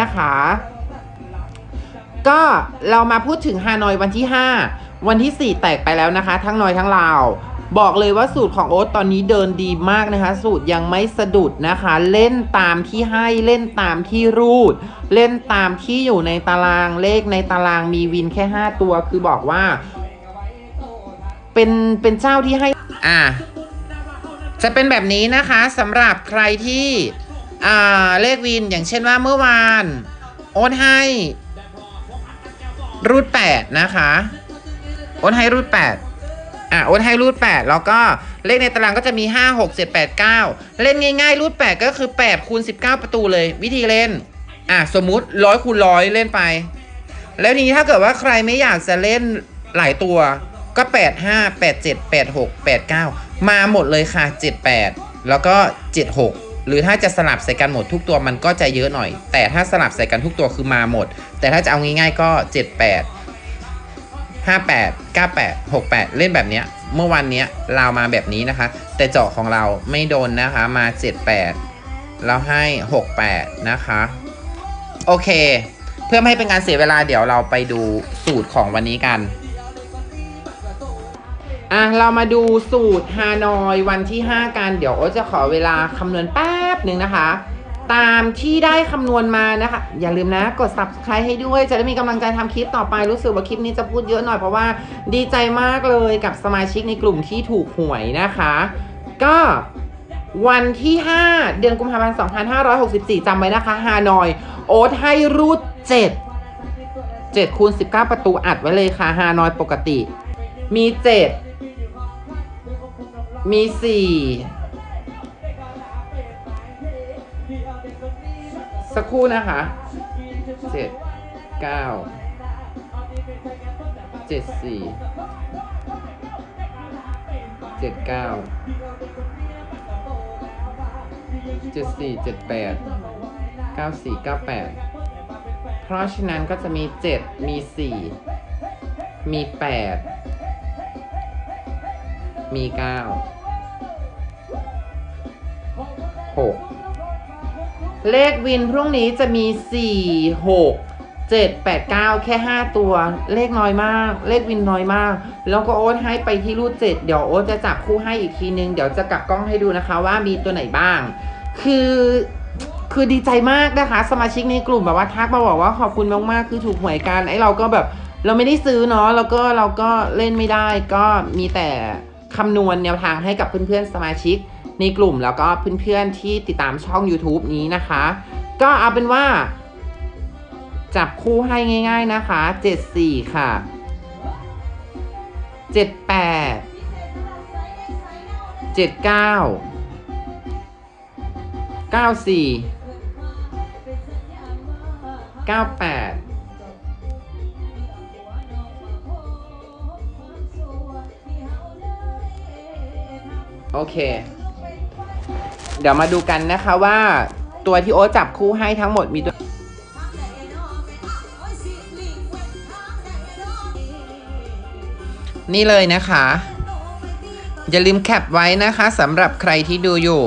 นะคะ ก็เรามาพูดถึงฮานอยวันที่ 5 วันที่ 4 แตกไปแล้วนะคะ ทั้งนอยทั้งลาวบอกเลยว่าสูตรของโอ๊ตตอนนี้เดินดีมากนะคะ สูตรยังไม่สะดุดนะคะ เล่นตามที่ให้เล่นตามที่รูด เล่นตามที่อยู่ในตารางเลขในตารางมีวินแค่ 5 ตัวคือบอกว่า เป็นเป็นเจ้าที่ให้ อ่า จะเป็นแบบนี้นะคะสำหรับใครที่ เลขวินอย่างเช่นว่าเมื่อวาน โอนให้รูดแปดนะคะโอนให้รูดแปดอะโอนให้รูดแปดแล้วก็เลขในตารางก็จะมีห้าหกเจ็ดแปดเก้าเล่นง่ายๆรูดแปดก็คือแปดคูณสิบเก้าประตูเลย วิธีเล่นอะสมมุติร้อยคูณร้อยเล่นไป แล้วทีนี้ถ้าเกิดว่าใครไม่อยากจะเล่นหลายตัวก็ 8 5 8 7 8 6 8 9 มาหมดเลยค่ะ 7 8 แล้วก็ 7 6 หรือถ้าจะสลับใส่กันหมดทุกตัวมันก็จะเยอะหน่อย แต่ถ้าสลับใส่กันทุกตัวคือมาหมด แต่ถ้าจะเอาง่ายๆก็ 7 8 5 8 9 8 6 8 เล่นแบบเนี้ยเมื่อวันเนี้ยเรามาแบบนี้นะคะ แต่เจาะของเราไม่โดนนะคะมา 7 8แล้วให้ 6 8 นะคะ โอเค เพื่อไม่ให้เป็นการเสียเวลาเดี๋ยวเราไปดูสูตรของวันนี้กัน อะเรามาดูสูตรฮานอยวันที่ 5 กัน เดี๋ยวโอ๊ตจะขอเวลาคำนวณแป๊บหนึ่งนะคะ ตามที่ได้คำนวณมานะคะ อย่าลืมนะ กด subscribe ให้ด้วย จะได้มีกำลังใจทำคลิปต่อไปรู้สึกว่าคลิปนี้จะพูดเยอะหน่อยเพราะว่าดีใจมากเลยกับสมาชิกในกลุ่มที่ถูกหวยนะคะ ก็วันที่ 5 เดือนกุมภาพันธ์ 2564จำไว้นะคะฮานอย โอ๊ตให้รูด 7 7คูณ19 ประตูอัดไว้เลยค่ะฮานอยปกติ มี 7 มีสี่สักครู่นะคะเจ็ดเก้าเจ็ดสี่เจ็ดเก้าเจ็ดสี่เจ็ดแปดเก้าสี่เก้าแปดเพราะฉะนั้นก็จะมีเจ็ดมีสี่มีแปดมีเก้า หกเลขวินพรุ่งนี้จะมีสี่หกเจ็ดแปดเก้าแค่ห้าตัว เลขน้อยมาก เลขวินน้อยมาก แล้วก็โอ๊ตให้ไปที่รูดเจ็ดเดี๋ยวโอ๊ตจะจับคู่ให้อีกทีนึง เดี๋ยวจะกลับกล้องให้ดูนะคะว่ามีตัวไหนบ้าง คือคือดีใจมากนะคะ สมาชิกในกลุ่มแบบว่าทักมาบอกว่าขอบคุณมากๆคือถูกหวยกันไอ้เราก็แบบเราไม่ได้ซื้อเนาะแล้วก็เราก็เล่นไม่ได้ ก็มีแต่คำนวณแนวทางให้กับเพื่อนๆสมาชิก ในกลุ่มแล้วก็เพื่อนๆที่ติดตามช่อง YouTube นี้นะคะ ก็เอาเป็นว่า จับคู่ให้ง่าย ๆนะคะ 74 ค่ะ 78 79 94 98โอเค เดี๋ยวมาดูกันนะคะว่าตัวที่โอ๊ตจับคู่ให้ทั้งหมดมีตัวนี่เลยนะคะ อย่าลืมแคปไว้นะคะสำหรับใครที่ดูอยู่